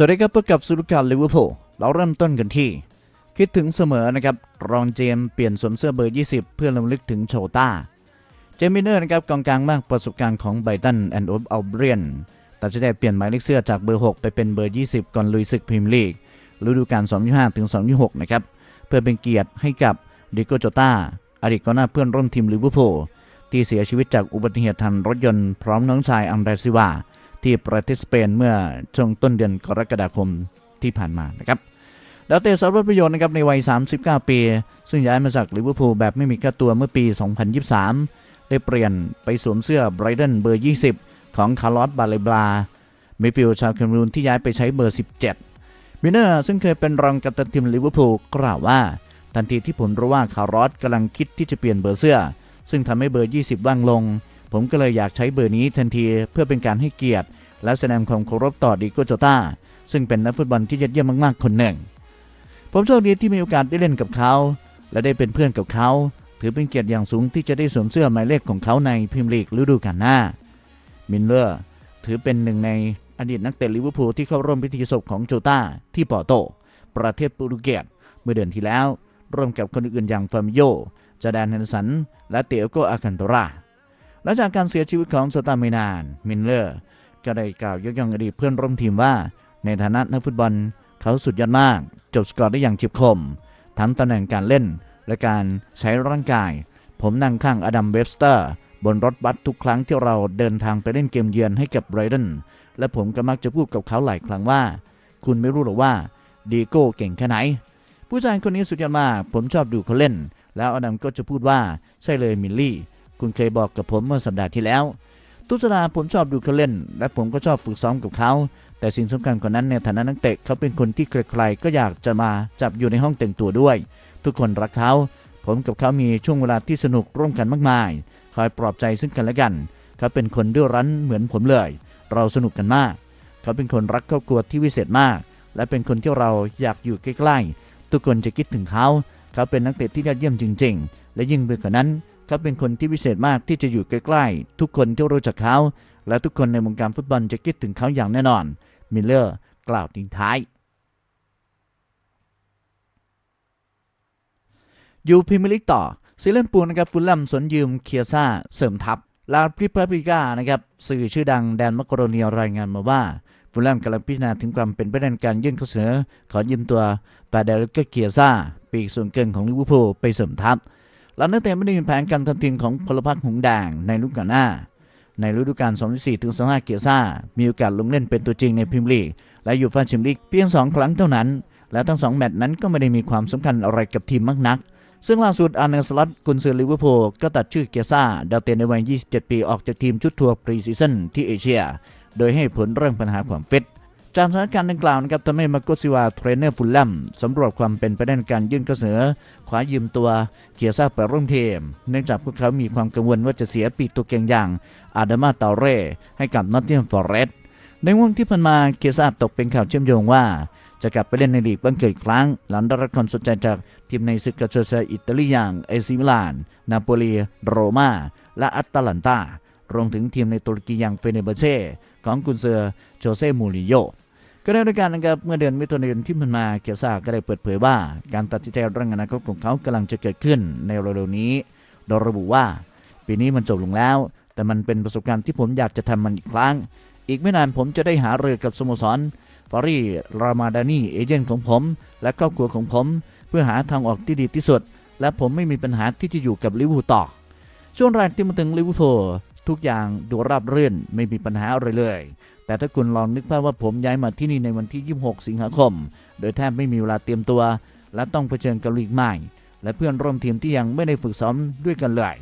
สวัสดีครับพบกับสุรุการลิเวอร์พูลเราเริ่มต้นกันที่ คิดถึงเสมอนะครับ รองเจมเปลี่ยนสวมเสื้อเบอร์ 20 เพื่อลำลึกถึงโชต้า เจมิเนอร์นะครับกองกลางมากประสบการณ์ของไบตันแอนด์ออฟอัลเบียนตัดสินใจเปลี่ยนหมายเลขเสื้อจากเบอร์ 6 ไปเป็นเบอร์ 20 ก่อนลุยศึกพรีเมียร์ลีกฤดูกาล2025ถึง2026นะครับเพื่อเป็นเกียรติให้กับดิโกโจต้าอดีตกองหน้าเพื่อนร่วมทีมลิเวอร์พูลที่เสียชีวิตจากอุบัติเหตุทางรถยนต์พร้อมน้องชายอังเดรซิวา ที่ประเทศสเปนเมื่อช่วงต้นเดือนกรกฎาคมที่ผ่านมานะครับแล้วเตะสารวัตรประโยชน์นะครับในวัย 39 ปี ซึ่งย้ายมาจากลิเวอร์พูลแบบไม่มีค่าตัวเมื่อปี 2023 ได้เปลี่ยนไปสวมเสื้อไบรเดนเบอร์ 20 ของคาร์ลอสบาเลบลามิฟิลชาวแคมรูนที่ย้ายไปใช้เบอร์ 17มิเนอร์ซึ่งเคยเป็นรองกัปตันทีมลิเวอร์พูลกล่าวว่า ทันทีที่ผมรู้ว่าคาร์ลอสกำลังคิดที่จะเปลี่ยนเบอร์เสื้อ ซึ่งทำให้เบอร์ 20 ว่างลง ผมก็เลยอยากใช้เบอร์นี้ทันทีเพื่อเป็นการให้เกียรติ และแสดงความเคารพต่อดิโกโจตาซึ่งเป็นนักฟุตบอลที่ยอดเยี่ยมมากๆ คนหนึ่ง ผมโชคดีที่มีโอกาสได้เล่นกับเขา และได้เป็นเพื่อนกับเขา ถือเป็นเกียรติอย่างสูงที่จะได้สวมเสื้อหมายเลขของเขาในพรีเมียร์ลีกฤดูกาลหน้า มินเลอร์ถือเป็นหนึ่งในอดีตนักเตะลิเวอร์พูลที่เข้าร่วมพิธีศพของโจตาที่ปอร์โต ประเทศโปรตุเกสเมื่อเดือนที่แล้ว ร่วมกับคนอื่นๆอย่างฟามิโยจาแดนเฮนสัน และเตียโกอาคันโตรา หลังจากการเสียชีวิตของโจตาไม่นาน มินเลอร์ ก็ได้กล่าวยกย่องอดีตเพื่อนร่วมทีมว่า ในฐานะนักฟุตบอลเขาสุดยอดมาก จบสกอร์ได้อย่างจิบคม ทั้งตำแหน่งการเล่นและการใช้ร่างกาย ผมนั่งข้างอดัมเวฟสเตอร์ บนรถบัสทุกครั้งที่เราเดินทางไปเล่นเกมเยือนให้กับไรเดนและผมก็มักจะพูดกับเขาหลายครั้งว่า คุณไม่รู้หรอกว่าดีโก้เก่งแค่ไหน ผู้ชายคนนี้สุดยอดมาก ผมชอบดูเขาเล่น แล้วอดัมก็จะพูดว่าใช่เลยมิลลี่ คุณเคยบอกกับผมเมื่อสัปดาห์ที่แล้วทุสัปดาผมชอบดูเขาเล่น และผมก็ชอบฝึกซ้อมกับเขา แต่สิ่งสำคัญกว่านั้นในฐานะนักเตะเขาเป็นคนที่ใครๆก็อยากจะมาจับอยู่ในห้องแต่งตัวด้วย ทุกคนรักเขา ผมกับเขามีช่วงเวลาที่สนุกร่วมกันมากมาย คอยปลอบใจซึ่งกันและกัน เขาเป็นคนดื้อรั้นเหมือนผมเลย เราสนุกกันมาก เขาเป็นคนรักครอบครัวที่วิเศษมาก และเป็นคนที่เราอยากอยู่ใกล้ๆ ทุกคนจะคิดถึงเขา เขาเป็นนักเตะที่ยอดเยี่ยมจริง ๆ และยิ่งไปกว่านั้น เขาเป็นคนที่วิเศษมากที่จะอยู่ใกล้ๆ ทุกคนที่รู้จักเขา และทุกคนในวงการฟุตบอลจะคิดถึงเขาอย่างแน่นอน มิลเลอร์กล่าวทิ้งท้ายยูพรีเมียร์ลีกต่อซีเลนปูนะครับฟุลแลมสนยืมเคียซ่าเสริมทัพลาพริพาปิก้านะครับสื่อชื่อดังแดนมักโรเนียรายงานมาว่าฟูลแลมกำลังพิจารณาถึงความเป็นไปได้ในการยื่นข้อเสนอขอยืมตัวปาเดลกเกียซ่าปีกส่วนเกินของลิเวอร์พูลไปเสริมทัพ หลังนักเตะไม่ได้มีแผนการทำทีมของพลพรรคหงส์แดงในฤดูกาลหน้า ในฤดูกาล 2024ถึง25เกียรซ่า มีโอกาสลงเล่นเป็นตัวจริงในพรีเมียร์ลีก และอยู่ฟ่าแชมเปี้ยนลีกเพียง 2 ครั้งเท่านั้น และทั้ง 2 แมตช์นั้นก็ไม่ได้มีความสำคัญอะไรกับทีมมากนัก ซึ่งล่าสุดอาร์เนสล็อตกุนซือลิเวอร์พูลก็ตัดชื่อเกียรซ่าดาวเตนในวัย 27 ปีออกจากทีมชุดทัวร์ปรีซีซั่นที่เอเชีย โดยให้ผลเรื่องปัญหาความฟิต จากสถานการณ์ดังกล่าวนะครับทำให้มาโกซิวาเทรนเนอร์ฟุลแลมสำรวจความเป็นไปได้ในการยื่นข้อเสนอขวายืมตัวเกียซาไปร่วมทีมเนื่องจากพวกเขามีความกังวลว่าจะเสียปีกตัวเก่งอย่างอาดามาตาเร่ให้กับนอตติงฟอร์เรสต์ในวงที่ผ่านมาเกียซาตกเป็นข่าวเชื่อมโยงว่า จะกลับไปเล่นในลีกบ้างเกิดครั้ง หลังได้รับความสนใจจากทีมในศึกกาโชเซอิตาลีอย่างเอซิมิลาน นาโปลีโรมาและอัตแลนตารวมถึงทีมในตุรกีอย่างเฟเนเบเช่ ของกุนเซอร์โจเซ่มูริโยก็ได้ด้วยกันนะครับเมื่อเดือนมิถุนายนที่ผ่านมาเกียซาก็ได้เปิดเผยว่า การตัดสินใจเรื่องอนาคตของเขากำลังจะเกิดขึ้นในเร็วๆนี้ โดยระบุว่า ปีนี้มันจบลงแล้ว แต่มันเป็นประสบการณ์ที่ผมอยากจะทำมันอีกครั้ง อีกไม่นานผมจะได้หาเรือกับสโมสรฟารีรามาดานีเอเจนต์ของผม และครอบครัวของผม เพื่อหาทางออกที่ดีที่สุด และผมไม่มีปัญหาที่จะอยู่กับลิเวอร์พูลต่อ ช่วงแรกที่มาถึงลิเวอร์พูล ทุกอย่างดูราบรื่นไม่มีปัญหาอะไรเลย แต่ถ้าคุณลองนึกภาพว่าผมย้ายมาที่นี่ในวันที่ 26 สิงหาคม โดยแทบไม่มีเวลาเตรียมตัว และต้องเผชิญกับลีกใหม่ และเพื่อนร่วมทีมที่ยังไม่ได้ฝึกซ้อมด้วยกันเลย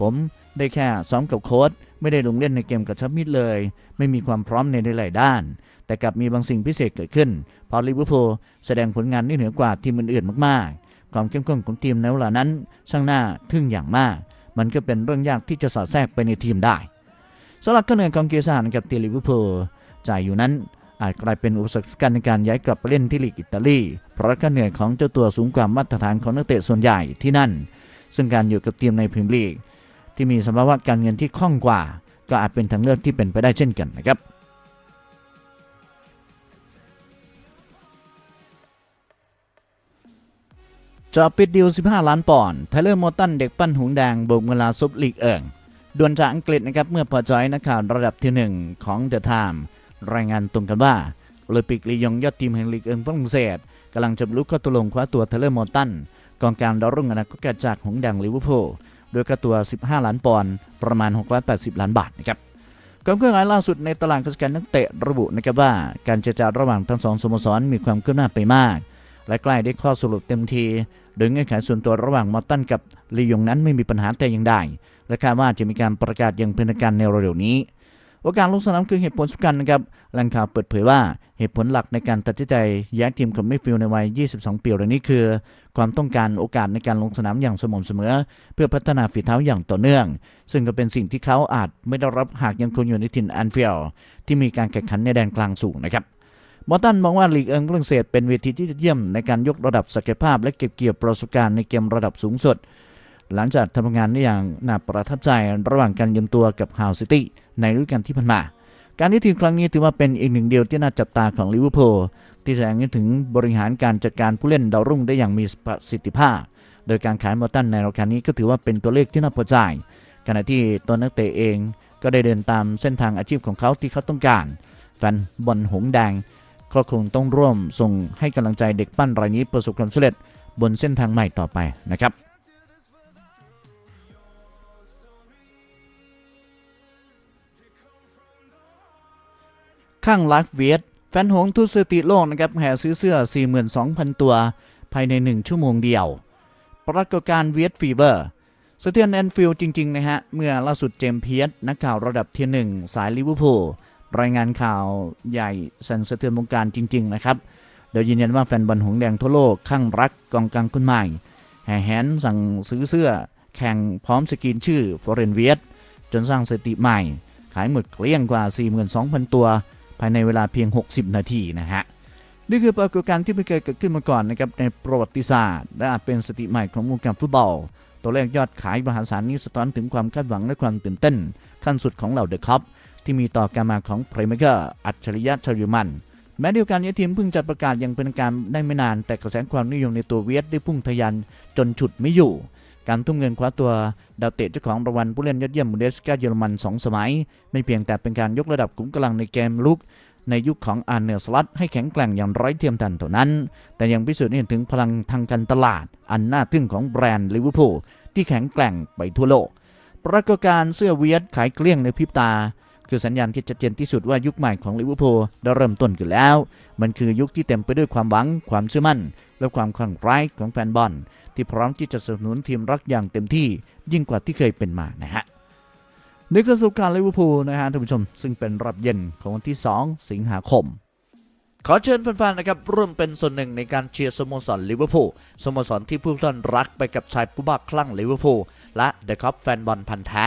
ผมได้แค่ซ้อมกับโค้ชไม่ได้ลงเล่นในเกมกับชับมิดเลย ไม่มีความพร้อมในหลายๆด้าน แต่กลับมีบางสิ่งพิเศษเกิดขึ้น พอลิเวอร์พูลแสดงผลงานที่เหนือกว่าทีมอื่นๆมากๆ ความเข้มข้นของทีมในเวลานั้น ช่างน่าทึ่งอย่างมาก มันก็เป็นเรื่องยากที่จะสอดแทรกไปในทีมได้สำหรับคะแนนของเกียร์ซานกับตีลิเวอร์พูลจ่ายอยู่นั้นอาจกลายเป็นอุปสรรคในการย้ายกลับไปเล่นที่ลีกอิตาลี เพราะค่าเหนื่อยของเจ้าตัวสูงกว่ามาตรฐานของนักเตะส่วนใหญ่ที่นั่น ซึ่งการอยู่กับทีมในพรีเมียร์ลีก ที่มีสภาวะการเงินที่คล่องกว่า ก็อาจเป็นทางเลือกที่เป็นไปได้เช่นกันนะครับ จอปิดดิว 15 ล้านปอนด์ไทเลอร์มอตันเด็กปั้นหงแดงโบกเวลาซุปลีกเอิงด่วนจากอังกฤษนะครับเมื่อพอจอยนักข่าวระดับที่หนึ่งของเดอะไทม์รายงานตรงกันว่าโอลิมปิกลียงยอดทีมแห่งลีกเอิงฝรั่งเศสกำลังจะบรรลุข้อตกลงคว้าตัวไทเลอร์มอตันกองกลางดาวรุ่งอนาคตจากหงแดงลิเวอร์พูลโดยค่าตัว 15 ล้านปอนด์ประมาณ 680 ล้านบาทนะครับความเคลื่อนไหวล่าสุดในตลาดการจัดการนักเตะระบุนะครับว่า การเจรจาระหว่างทั้งสองสโมสรมีความคืบหน้าไปมาก และใกล้ได้ข้อสรุปเต็มที โดยเงื่อนไขส่วนตัวระหว่างมอตตันกับลียงนั้นไม่มีปัญหาแต่อย่างใดและคาดว่าจะมีการประกาศอย่างเป็นทางการในเร็วๆนี้โอกาสลงสนามคือเหตุผลสำคัญนะครับแหล่งข่าวเปิดเผยว่าเหตุผลหลักในการตัดสินใจย้ายทีมของมิฟิลในวัย 22 ปีเหล่านี้คือ ความต้องการโอกาสในการลงสนามอย่างสม่ำเสมอ เพื่อพัฒนาฝีเท้าอย่างต่อเนื่อง ซึ่งก็เป็นสิ่งที่เขาอาจไม่ได้รับหากยังคงอยู่ในถิ่นแอนฟิลด์ที่มีการแข่งขันในแดนกลางสูงนะครับ มอตันมองว่าลีกเอิงฝรั่งเศสเป็นเวทีที่เยี่ยมในการยกระดับศักยภาพและเก็บเกี่ยวประสบการณ์ในเกมระดับสูงสุด หลังจากทำงานได้อย่างน่าประทับใจระหว่างการยืมตัวกับฮาวซิตี้ในฤดูกาลที่ผ่านมา การที่ทีมครั้งนี้ถือว่าเป็นอีกหนึ่งเดียวที่น่าจับตาของลิเวอร์พูลที่แสดงให้ถึงบริหารการจัดการผู้เล่นดาวรุ่งได้อย่างมีประสิทธิภาพ โดยการขายมอตันในราคานี้ก็ถือว่าเป็นตัวเลขที่น่าพอใจ ขณะที่ตัวนักเตะเองก็ได้เดินตามเส้นทางอาชีพของเขาที่เขาต้องการแฟนบอลหงแดง ก็คงต้องร่วมส่งให้กำลังใจเด็กปั้นรายนี้ประสบความสำเร็จบนเส้นทางใหม่ต่อไปนะครับข้างไลฟ์เวียดแฟนหงทุสติโลกนะครับแห่ซื้อเสื้อ 42,000 ตัว ภายใน 1 ชั่วโมงเดียว ปรากฏการณ์เวียดฟีเวอร์สเทือนแอนฟิลจริง ๆ นะฮะ เมื่อล่าสุดเจมเพียสนักข่าวระดับเทียหนึ่งสายลิเวอร์พูล รายงานข่าวใหญ่สั่นสะเทือนวงการจริง ๆ นะครับ โดยยืนยันว่าแฟนบอลหงแดงทั่วโลกข้างรักกองกลางคนใหม่ แห่แหนสั่งซื้อเสื้อ แข่งพร้อมสกรีนชื่อฟอเรนเวียดจนสร้างสถิติใหม่ ขายหมดเกลี้ยงกว่า 42,000 ตัว ภายในเวลาเพียง 60 นาทีนะฮะนี่คือปรากฏการณ์ที่ไม่เคยเกิดขึ้นมาก่อนนะครับในประวัติศาสตร์ และอาจเป็นสถิติใหม่ของวงการฟุตบอล ตัวเลขยอดขายมหาศาลนี้สะท้อนถึงความคาดหวังและความตื่นเต้นขั้นสุดของเหล่าเดอะคัพ ที่มีต่อการมาของเพลย์เมเกอร์อัจฉริยะชาริมัน แม้เดียวกันนี้ทีมเพิ่งจะประกาศอย่างเป็นการได้ไม่นาน แต่กระแสความนิยมในตัวเวียดได้พุ่งทะยานจนฉุดไม่อยู่ การทุ่มเงินคว้าตัวดาวเตะเจ้าของรางวัลผู้เล่นยอดเยี่ยมบูเดสกาเยอรมันสองสมัย ไม่เพียงแต่เป็นการยกระดับขุมกำลังในเกมลุกในยุคของอาร์เนลสลัตให้แข็งแกร่งอย่างไร้เทียมทานเท่านั้น แต่ยังพิสูจน์ให้เห็นถึงพลังทางการตลาด อันน่าทึ่งของแบรนด์ลิเวอร์พูลที่แข็งแกร่งไปทั่วโลก ปรากฏการเสื้อเวียดขายเกลี้ยงในพริบตา คือสัญญาณที่ชัดเจนที่สุดว่ายุคใหม่ของลิเวอร์พูลได้เริ่มต้นขึ้นแล้ว มันคือยุคที่เต็มไปด้วยความหวัง ความเชื่อมั่น และความคลั่งไคล้ของแฟนบอลที่พร้อมที่จะสนับสนุนทีมรักอย่างเต็มที่ยิ่งกว่าที่เคยเป็นมานะฮะนี่คือสุการลิเวอร์พูลนะฮะท่านผู้ชม ซึ่งเป็นรอบเย็นของวันที่ 2 สิงหาคมขอเชิญแฟนๆ นะครับร่วมเป็นส่วนหนึ่งในการเชียร์สโมสรลิเวอร์พูลสโมสรที่ผู้ท่านรักไปกับชายผู้บ้าคลั่งลิเวอร์พูลและเดอะคัพแฟนบอลพันธ์แท้